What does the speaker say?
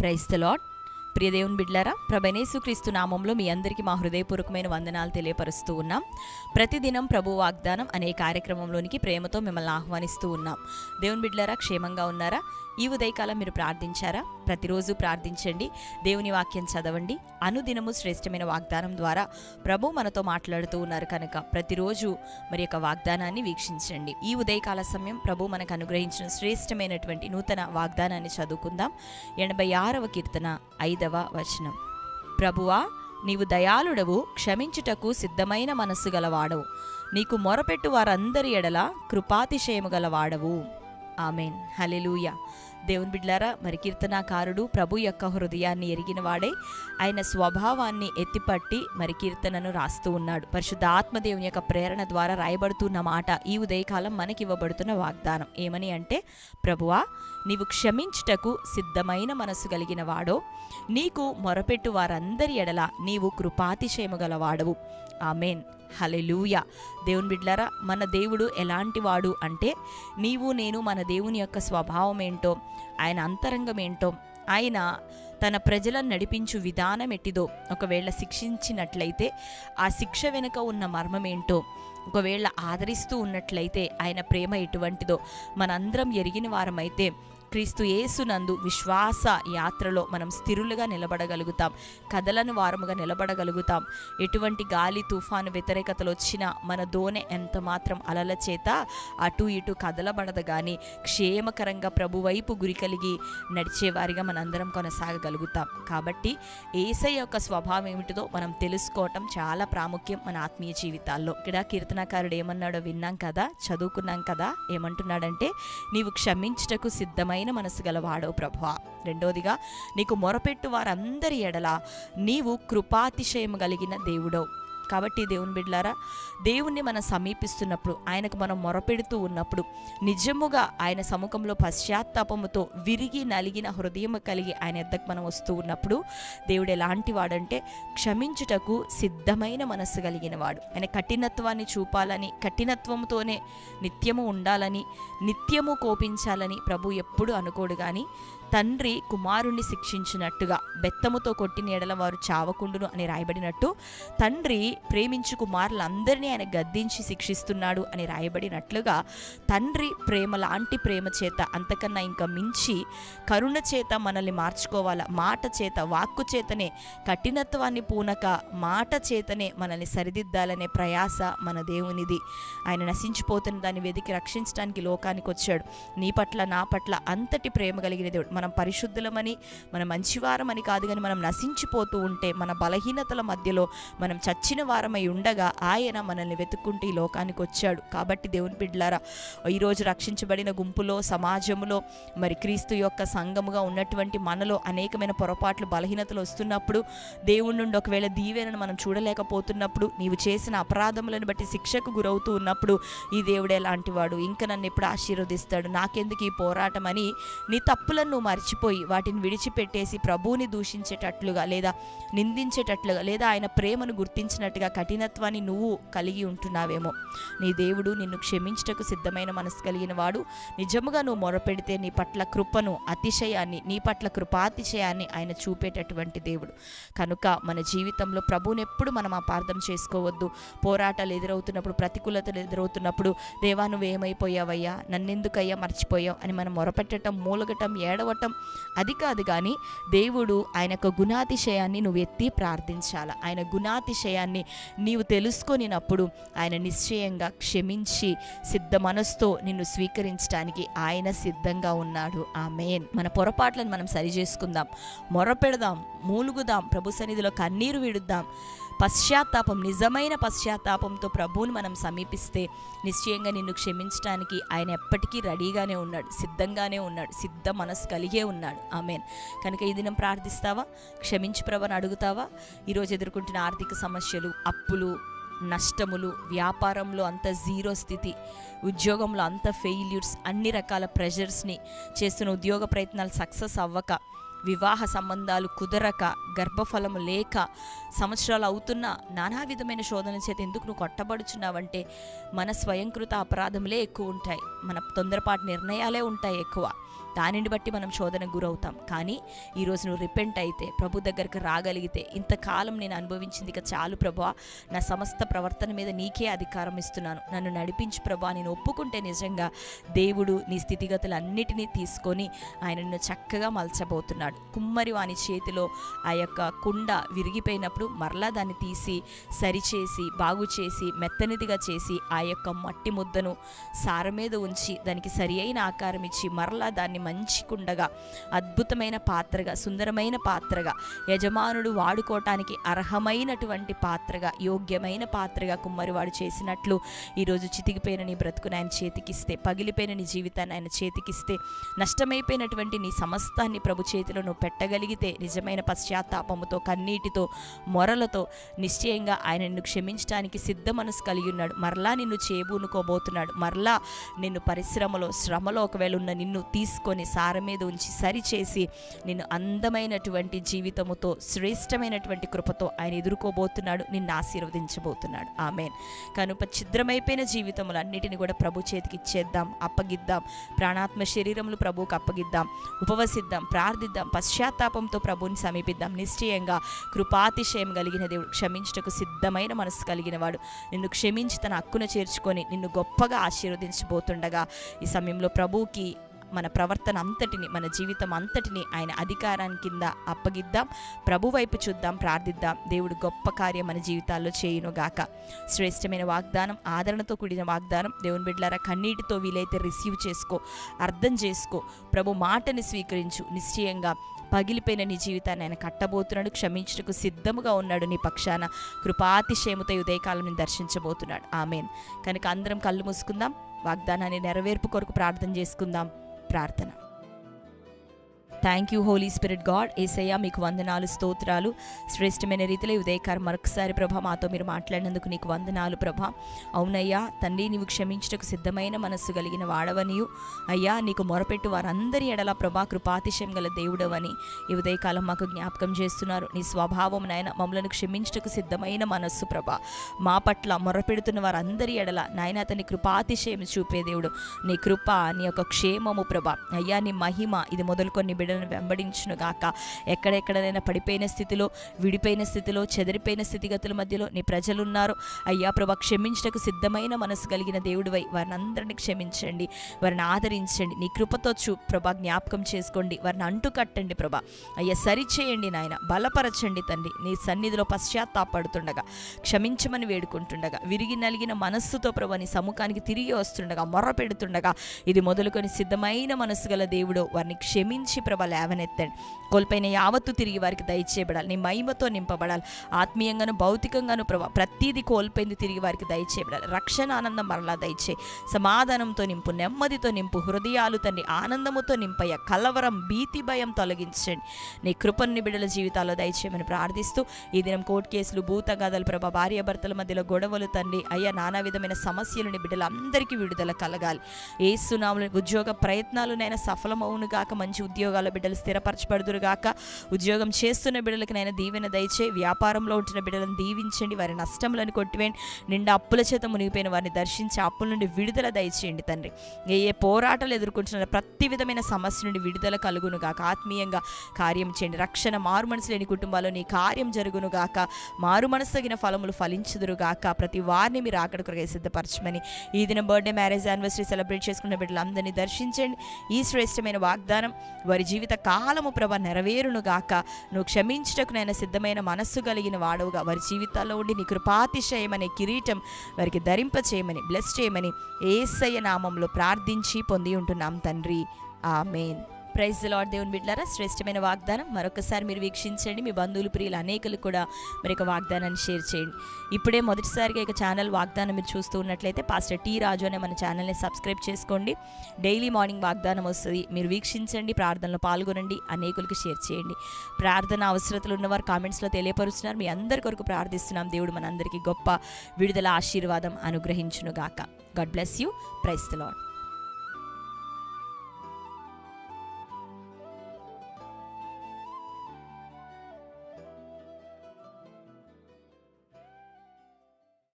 Price the lord ప్రియ దేవుని బిడ్లారా ప్రభనేసు క్రీస్తు నామంలో మీ అందరికీ మా హృదయపూర్వకమైన వందనాలు తెలియపరుస్తూ ఉన్నాం. ప్రతిదినం ప్రభు వాగ్దానం అనే కార్యక్రమంలోనికి ప్రేమతో మిమ్మల్ని ఆహ్వానిస్తూ ఉన్నాం. దేవుని బిడ్లారా క్షేమంగా ఉన్నారా? ఈ ఉదయకాలం మీరు ప్రార్థించారా? ప్రతిరోజు ప్రార్థించండి. దేవుని వాక్యం చదవండి. అనుదినము శ్రేష్టమైన వాగ్దానం ద్వారా ప్రభు మనతో మాట్లాడుతూ ఉన్నారు కనుక ప్రతిరోజు మరి యొక్క వాగ్దానాన్ని వీక్షించండి. ఈ ఉదయకాల సమయం ప్రభు మనకు అనుగ్రహించిన శ్రేష్టమైనటువంటి నూతన వాగ్దానాన్ని చదువుకుందాం. ఎనభై ఆరవ కీర్తన ఐదు ఐదవ వచనం. ప్రభువా నీవు దయాళుడవు క్షమించుటకు సిద్ధమైన మనస్సు గలవాడవు. నీకు మొరపెట్టు వారందరి ఎడల కృపాతిశయము గలవాడవు. ఆమెన్. హలెలూయ దేవుని బిడ్లారా మరి కీర్తనాకారుడు ప్రభు యొక్క హృదయాన్ని ఎరిగిన వాడే. ఆయన స్వభావాన్ని ఎత్తిపట్టి మరి కీర్తనను రాస్తూ ఉన్నాడు. పరిశుద్ధ ఆత్మదేవుని యొక్క ప్రేరణ ద్వారా రాయబడుతున్న మాట ఈ ఉదయకాలం మనకి ఇవ్వబడుతున్న వాగ్దానం. ఏమని అంటే ప్రభువా నీవు క్షమించుటకు సిద్ధమైన మనసు కలిగిన వాడో నీకు మొరపెట్టు వారందరి ఎడల నీవు కృపాతిశయము గలవాడవు. ఆమెన్. హలెలూయ దేవుని బిడ్లారా మన దేవుడు ఎలాంటి వాడు అంటే నీవు నేను మన దేవుని యొక్క స్వభావం ఏంటో ఆయన అంతరంగం ఏంటో ఆయన తన ప్రజలను నడిపించు విధానం ఎట్టిదో ఒకవేళ శిక్షించినట్లయితే ఆ శిక్ష వెనుక ఉన్న మర్మం ఏంటో ఒకవేళ ఆదరిస్తూ ఉన్నట్లయితే ఆయన ప్రేమ ఎటువంటిదో మనందరం ఎరిగిన వారమైతే క్రీస్తు యేసునందు విశ్వాస యాత్రలో మనం స్థిరులుగా నిలబడగలుగుతాం. కదలను వారముగా నిలబడగలుగుతాం. ఎటువంటి గాలి తుఫాను వ్యతిరేకతలు వచ్చినా మన దోనె ఎంత మాత్రం అలల చేత అటు ఇటు కదలబడదు కానీ క్షేమకరంగా ప్రభువైపు గురి కలిగి నడిచేవారిగా మనందరం కొనసాగగలుగుతాం. కాబట్టి ఏసై యొక్క స్వభావం ఏమిటిదో మనం తెలుసుకోవటం చాలా ప్రాముఖ్యం మన ఆత్మీయ జీవితాల్లో. ఇక్కడ కీర్తనకారుడు ఏమన్నాడో విన్నాం కదా చదువుకున్నాం కదా ఏమంటున్నాడంటే నీవు క్షమించుటకు సిద్ధమైన మనసు గలవాడో ప్రభు రెండోదిగా నీకు మొరపెట్టు వారందరి ఎడల నీవు కృపాతిశయం కలిగిన దేవుడో కాబట్టి దేవుని బిడ్లారా దేవుణ్ణి మనం సమీపిస్తున్నప్పుడు ఆయనకు మనం మొరపెడుతూ ఉన్నప్పుడు నిజముగా ఆయన సముఖంలో పశ్చాత్తాపముతో విరిగి నలిగిన హృదయం కలిగి ఆయన ఎద్దకు మనం వస్తూ ఉన్నప్పుడు దేవుడు ఎలాంటి వాడంటే క్షమించుటకు సిద్ధమైన మనస్సు కలిగిన వాడు. ఆయన కఠినత్వాన్ని చూపాలని కఠినత్వంతోనే నిత్యము ఉండాలని నిత్యము కోపించాలని ప్రభు ఎప్పుడు అనుకోడు కానీ తండ్రి కుమారుణ్ణి శిక్షించినట్టుగా బెత్తముతో కొట్టిన ఎడల వారు చావకుండును అని రాయబడినట్టు తండ్రి ప్రేమించు కుమారులందరినీ ఆయన గద్దించి శిక్షిస్తున్నాడు అని రాయబడినట్లుగా తండ్రి ప్రేమ లాంటి ప్రేమ చేత అంతకన్నా ఇంకా మించి కరుణ చేత మనల్ని మార్చుకోవాలా మాట చేత వాక్కు చేతనే కఠినత్వాన్ని పూనక మాట చేతనే మనల్ని సరిదిద్దాలనే ప్రయాస మన దేవునిది. ఆయన నశించిపోతున్న దాన్ని వెతికి రక్షించడానికి లోకానికి వచ్చాడు నీ పట్ల నా పట్ల అంతటి ప్రేమ కలిగిన దేవుడు. మనం పరిశుద్ధులమని మనం మంచివారమని కాదు కానీ మనం నశించిపోతూ ఉంటే మన బలహీనతల మధ్యలో మనం చచ్చిన వారమై ఉండగా ఆయన మనల్ని వెతుక్కుంటూ ఈ లోకానికి వచ్చాడు. కాబట్టి దేవుని బిడ్డలారా ఈరోజు రక్షించబడిన గుంపులో సమాజంలో మరి క్రీస్తు యొక్క సంఘముగా ఉన్నటువంటి మనలో అనేకమైన పొరపాట్లు బలహీనతలు వస్తున్నప్పుడు దేవుడి నుండి ఒకవేళ దీవెనను మనం చూడలేకపోతున్నప్పుడు నీవు చేసిన అపరాధములను బట్టి శిక్షకు గురవుతూ ఉన్నప్పుడు ఈ దేవుడు ఎలాంటి వాడు ఇంకా నన్ను ఎప్పుడు ఆశీర్వదిస్తాడు? నాకెందుకు ఈ పోరాటం అని నీ తప్పులను నువ్వు మర్చిపోయి వాటిని విడిచిపెట్టేసి ప్రభువుని దూషించేటట్లుగా లేదా నిందించేటట్లుగా లేదా ఆయన ప్రేమను గుర్తించినట్టుగా కఠినత్వాన్ని నువ్వు కలిగి ఉంటున్నావేమో. నీ దేవుడు నిన్ను క్షమించుటకు సిద్ధమైన మనసు కలిగిన వాడు. నిజముగా నువ్వు మొరపెడితే నీ పట్ల కృపను అతిశయాన్ని నీ పట్ల కృపాతిశయాన్ని ఆయన చూపేటటువంటి దేవుడు. కనుక మన జీవితంలో ప్రభువుని ఎప్పుడు మనం అపార్థం చేసుకోవద్దు. పోరాటాలు ఎదురవుతున్నప్పుడు ప్రతికూలతలు ఎదురవుతున్నప్పుడు దేవా నువ్వేమైపోయావయ్యా? నన్నెందుకయ్యా? మర్చిపోయావు? అని మనం మొరపెట్టడం మూలగటం ఏడవటం అది కాదు కానీ దేవుడు ఆయన యొక్క గుణాతిశయాన్ని నువ్వు ఎత్తి ప్రార్థించాలి? ఆయన గుణాతిశయాన్ని నీవు తెలుసుకొనినప్పుడు ఆయన నిశ్చయంగా క్షమించి సిద్ధ మనసుతో నిన్ను స్వీకరించడానికి ఆయన సిద్ధంగా ఉన్నాడు. ఆమెన్. మన పొరపాట్లను మనం సరి చేసుకుందాం మొరపెడదాం మూలుగుదాం ప్రభు సన్నిధిలో కన్నీరు విడుద్దాం. పశ్చాత్తాపం నిజమైన పశ్చాత్తాపంతో ప్రభువుని మనం సమీపిస్తే నిశ్చయంగా నిన్ను క్షమించడానికి ఆయన ఎప్పటికీ రెడీగానే ఉన్నాడు సిద్ధంగానే ఉన్నాడు సిద్ధ మనసు కలిగే ఉన్నాడు. ఆమెన్. కనుక ఈ దినం ప్రార్థిస్తావా? క్షమించి ప్రభని అడుగుతావా? ఈరోజు ఎదుర్కొంటున్న ఆర్థిక సమస్యలు అప్పులు నష్టములు వ్యాపారంలో అంత జీరో స్థితి ఉద్యోగంలో అంత ఫెయిల్యూర్స్ అన్ని రకాల ప్రెషర్స్ని చేస్తున్న ఉద్యోగ ప్రయత్నాలు సక్సెస్ అవ్వక వివాహ సంబంధాలు కుదరక గర్భఫలము లేక సంవత్సరాలు అవుతున్న నానా విధమైన శోధన చేత ఎందుకు నువ్వు కొట్టబడుచున్నావంటే మన స్వయంకృత అపరాధములే ఎక్కువ ఉంటాయి. మన తొందరపాటు నిర్ణయాలే ఉంటాయి ఎక్కువ. దానిని బట్టి మనం శోధన గురవుతాం. కానీ ఈరోజు నువ్వు రిపెంట్ అయితే ప్రభు దగ్గరకు రాగలిగితే ఇంతకాలం నేను అనుభవించింది ఇక చాలు ప్రభా. నా సమస్త ప్రవర్తన మీద నీకే అధికారం ఇస్తున్నాను. నన్ను నడిపించు ప్రభా నేను ఒప్పుకుంటే నిజంగా దేవుడు నీ స్థితిగతులన్నిటినీ తీసుకొని ఆయనను చక్కగా మలచబోతున్నాడు. కుమ్మరి వాని చేతిలో ఆ యొక్క కుండ విరిగిపోయినప్పుడు మరలా దాన్ని తీసి సరిచేసి బాగు చేసి మెత్తనిదిగా చేసి ఆ యొక్క మట్టి ముద్దను సార మీద ఉంచి దానికి సరి అయిన ఆకారం ఇచ్చి మరలా దాన్ని మంచి కుండగా అద్భుతమైన పాత్రగా సుందరమైన పాత్రగా యజమానుడు వాడుకోవటానికి అర్హమైనటువంటి పాత్రగా యోగ్యమైన పాత్రగా కుమ్మరివాడు చేసినట్లు ఈరోజు చితికిపోయిన నీ బ్రతుకుని ఆయన చేతికిస్తే పగిలిపోయిన నీ జీవితాన్ని ఆయన చేతికిస్తే నష్టమైపోయినటువంటి నీ సమస్తాన్ని ప్రభు చేతిలో నువ్వు పెట్టగలిగితే నిజమైన పశ్చాత్తాపముతో కన్నీటితో మొరలతో నిశ్చయంగా ఆయన నిన్ను క్షమించడానికి సిద్ధ మనసు కలిగి ఉన్నాడు. మరలా నిన్ను చేబూనుకోబోతున్నాడు. మరలా నిన్ను పరిశ్రమలో శ్రమలో ఒకవేళ ఉన్న నిన్ను తీసుకొని సార మీద ఉంచి సరిచేసి నిన్ను అందమైనటువంటి జీవితముతో శ్రేష్టమైనటువంటి కృపతో ఆయన ఎదుర్కోబోతున్నాడు. నిన్ను ఆశీర్వదించబోతున్నాడు. ఆమెన్. కనుక ఛిద్రమైపోయిన జీవితములన్నిటిని కూడా ప్రభు చేతికి ఇచ్చేద్దాం అప్పగిద్దాం. ప్రాణాత్మ శరీరములు ప్రభువుకు అప్పగిద్దాం. ఉపవసిద్దాం ప్రార్థిద్దాం. పశ్చాత్తాపంతో ప్రభుని సమీపిద్దాం. నిశ్చయంగా కృపాతిశయం కలిగిన దేవుడు క్షమించుటకు సిద్ధమైన మనసు కలిగిన వాడు నిన్ను క్షమించి తన హక్కును చేర్చుకొని నిన్ను గొప్పగా ఆశీర్వదించబోతుండగా ఈ సమయంలో ప్రభువుకి మన ప్రవర్తన అంతటిని మన జీవితం అంతటిని ఆయన అధికారాన్ని కింద అప్పగిద్దాం. ప్రభు వైపు చూద్దాం ప్రార్థిద్దాం. దేవుడు గొప్ప కార్యం మన జీవితాల్లో చేయునుగాక శ్రేష్టమైన వాగ్దానం ఆదరణతో కూడిన వాగ్దానం. దేవుని బిడ్డలారా కన్నీటితో వీలైతే రిసీవ్ చేసుకో అర్థం చేసుకో. ప్రభు మాటని స్వీకరించు. నిశ్చయంగా పగిలిపోయిన నీ జీవితాన్ని ఆయన కట్టబోతున్నాడు క్షమించుటకు సిద్ధముగా ఉన్నాడు నీ పక్షాన. కృపాతిశయముతో ఉదయకాలం దర్శించబోతున్నాడు. ఆమెన్. కనుక అందరం కళ్ళు మూసుకుందాం. వాగ్దానాన్ని నెరవేర్పు కొరకు ప్రార్థన చేసుకుందాం. ప్రార్థన. Thank you holy spirit God Yesayya మీకు వందనాలు స్తోత్రాలు. శ్రేష్టమైన రీతిలో ఈ ఉదయకారం మరొకసారి ప్రభ మాతో మీరు మాట్లాడినందుకు నీకు వందనాలు ప్రభ. అవునయ్యా తండ్రి నీవు క్షమించుటకు సిద్ధమైన మనస్సు కలిగిన వాడవనియు. అయ్యా నీకు మొరపెట్టు వారందరి ఎడల ప్రభా కృపాతిశయం గల దేవుడవని ఈ ఉదయకాలం మాకు జ్ఞాపకం చేస్తున్నారు. నీ స్వభావం నాయన మమ్మలను క్షమించుటకు సిద్ధమైన మనస్సు ప్రభ. మా పట్ల మొరపెడుతున్న వారందరి ఎడల నాయన అతని కృపాతిశయం చూపే దేవుడు. నీ కృప నీ యొక్క క్షేమము ప్రభ. అయ్యా నీ మహిమ ఇది మొదలుకొని బిడ్డలను వెంబడించును గాక. ఎక్కడెక్కడైనా పడిపోయిన స్థితిలో విడిపోయిన స్థితిలో చెదిరిపోయిన స్థితిగతుల మధ్యలో నీ ప్రజలు ఉన్నారు అయ్యా ప్రభా క్షమించటకు సిద్ధమైన మనసు కలిగిన దేవుడివై వారిని అందరినీ క్షమించండి. వారిని ఆదరించండి. నీ కృపతో చూ ప్రభా జ్ఞాపకం చేసుకోండి. వారిని అంటు కట్టండి ప్రభా. అయ్యా సరిచేయండి నాయన. బలపరచండి తండ్రి. నీ సన్నిధిలో పశ్చాత్తాపడుతుండగా క్షమించమని వేడుకుంటుండగా విరిగి నలిగిన మనస్సుతో ప్రభా నీ సముఖానికి తిరిగి వస్తుండగా మొర్ర పెడుతుండగా ఇది మొదలుకొని సిద్ధమైన మనసు గల దేవుడు వారిని క్షమించి ప్రభ లేవనెత్తండి కోల్పోయిన యావత్తు తిరిగి వారికి దయచేయబడాలి. నీ మహిమతో నింపబడాలి. ఆత్మీయంగాను భౌతికంగాను ప్రభా ప్రతీది కోల్పోయింది తిరిగి వారికి దయచేయబడాలి. రక్షణ ఆనందం మరలా దయచే సమాధానంతో నింపు నెమ్మదితో నింపు హృదయాలు తండ్రి ఆనందముతో నింపయ్య. కలవరం భీతి భయం తొలగించండి. నీ కృపన్ని బిడ్డల జీవితాల్లో దయచేయమని ప్రార్థిస్తూ ఈ దినం కోర్టు కేసులు భూతగాదలు ప్రభా భార్యాభర్తల మధ్యలో గొడవలు తండ్రి అయ్యా నానా విధమైన సమస్యలని బిడ్డలందరికీ విడుదల కలగాలి. ఏ సునాములు ఉద్యోగ ప్రయత్నాలునైనా సఫలమవును గాక మంచి ఉద్యోగాల బిడ్డలు స్థిరపరచబడుదురుగాక. ఉద్యోగం చేస్తున్న బిడ్డలకు నైనా దీవెన దయచే వ్యాపారంలో ఉంటున్న బిడ్డలను దీవించండి వారి నష్టములను కొట్టివేయండి నిండా అప్పుల చేత మునిగిపోయిన వారిని దర్శించి అప్పుల నుండి విడుదల దయచేయండి తండ్రి. ఏ ఏ పోరాటాలు ఎదుర్కొంటున్న ప్రతి విధమైన సమస్య నుండి విడుదల కలుగును గాక ఆత్మీయంగా కార్యం చేయండి. రక్షణ మారు మనసు లేని కుటుంబాల్లో నీ కార్యం జరుగును గాక మారు మనసు తగిన ఫలములు ఫలించుదురు గాక ప్రతి వారిని మీరు అక్కడ కొరకై సిద్ధపరచమని ఈ దిన బర్త్డే మ్యారేజ్ యానివర్సరీ సెలబ్రేట్ చేసుకున్న బిడ్డలందరినీ దర్శించండి. ఈ శ్రేష్టమైన వాగ్దానం వారి జీవితం జీవిత కాలము ప్రభ నెరవేరునుగాక నువ్వు క్షమించుటకు నేను సిద్ధమైన మనస్సు కలిగిన వాడవుగా. వారి జీవితాల్లో ఉండి నీ కృపాతిశయమనే కిరీటం వారికి ధరింప చేయమని బ్లెస్ చేయమని ఏసయ్య నామంలో ప్రార్థించి పొంది ఉంటున్నాం తండ్రి. ఆమెన్. ప్రైజ్ లార్డ్ దేవుని బిడ్డారా శ్రేష్టమైన వాగ్దానం. మరొకసారి మీరు వీక్షించండి. మీ బంధువులు ప్రియులు అనేకలు కూడా మరి యొక్క వాగ్దానాన్ని షేర్ చేయండి. ఇప్పుడే మొదటిసారిగా ఇక ఛానల్ వాగ్దానం మీరు చూస్తూ ఉన్నట్లయితే పాస్టర్ టీ రాజు అనే మన ఛానల్ని సబ్స్క్రైబ్ చేసుకోండి. డైలీ మార్నింగ్ వాగ్దానం వస్తుంది. మీరు వీక్షించండి ప్రార్థనలో పాల్గొనండి అనేకులకు షేర్ చేయండి. ప్రార్థన అవసరతలు ఉన్నవారు కామెంట్స్లో తెలియపరుస్తున్నారు. మీ అందరి కొరకు ప్రార్థిస్తున్నాం. దేవుడు మనందరికీ గొప్ప విడుదల ఆశీర్వాదం అనుగ్రహించునుగాక. God bless you praise the Lord